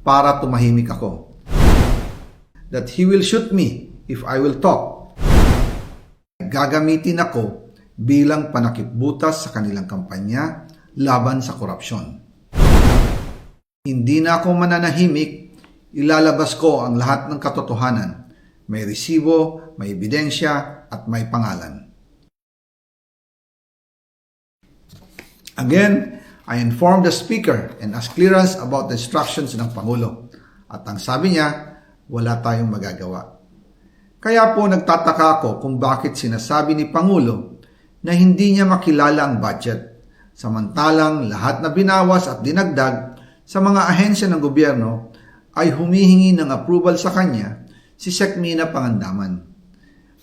para tumahimik ako. That he will shoot me if I will talk. Gagamitin ako bilang panakipbutas sa kanilang kampanya laban sa korupsyon. Hindi na ako mananahimik, ilalabas ko ang lahat ng katotohanan. May resibo, may ebidensya, at may pangalan. Again, I informed the speaker and asked clearance about the instructions ng Pangulo. At ang sabi niya, wala tayong magagawa. Kaya po nagtataka ako kung bakit sinasabi ni Pangulo na hindi niya makilala ang budget. Samantalang lahat na binawas at dinagdag sa mga ahensya ng gobyerno ay humihingi ng approval sa kanya si Sekmina Pangandaman.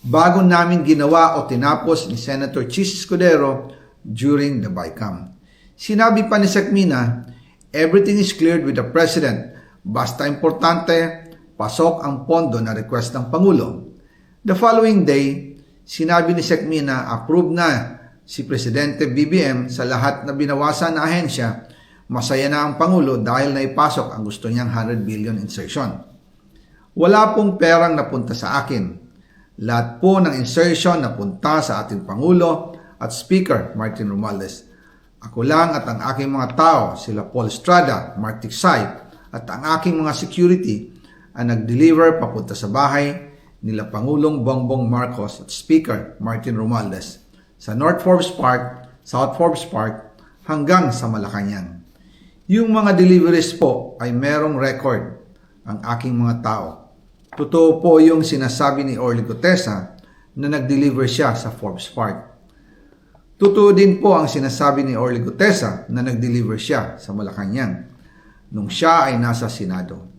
Bago namin ginawa o tinapos ni Senator Chis Escudero during the BICAM. Sinabi pa ni Sekmina, everything is cleared with the President. Basta importante, pasok ang pondo na request ng Pangulo. The following day, sinabi ni Sekmina approve na si Presidente BBM sa lahat na binawasan na ahensya, masaya na ang Pangulo dahil naipasok ang gusto niyang 100 billion insertion. Wala pong perang napunta sa akin. Lahat po ng insertion napunta sa ating Pangulo at Speaker Martin Romualdez. Ako lang at ang aking mga tao, sila Paul Estrada, Mark Tiksay, at ang aking mga security ang nag-deliver papunta sa bahay nila Pangulong Bongbong Marcos at Speaker Martin Romualdez sa North Forbes Park, South Forbes Park hanggang sa Malacanang. Yung mga deliveries po ay merong record ang aking mga tao. Totoo po yung sinasabi ni Orly Gutesa na nag-deliver siya sa Forbes Park. Totoo din po ang sinasabi ni Orly Gutesa na nag-deliver siya sa Malacanang nung siya ay nasa Senado.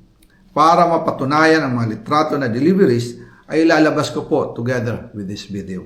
Para mapatunayan ang mga litrato na deliveries ay ilalabas ko po together with this video.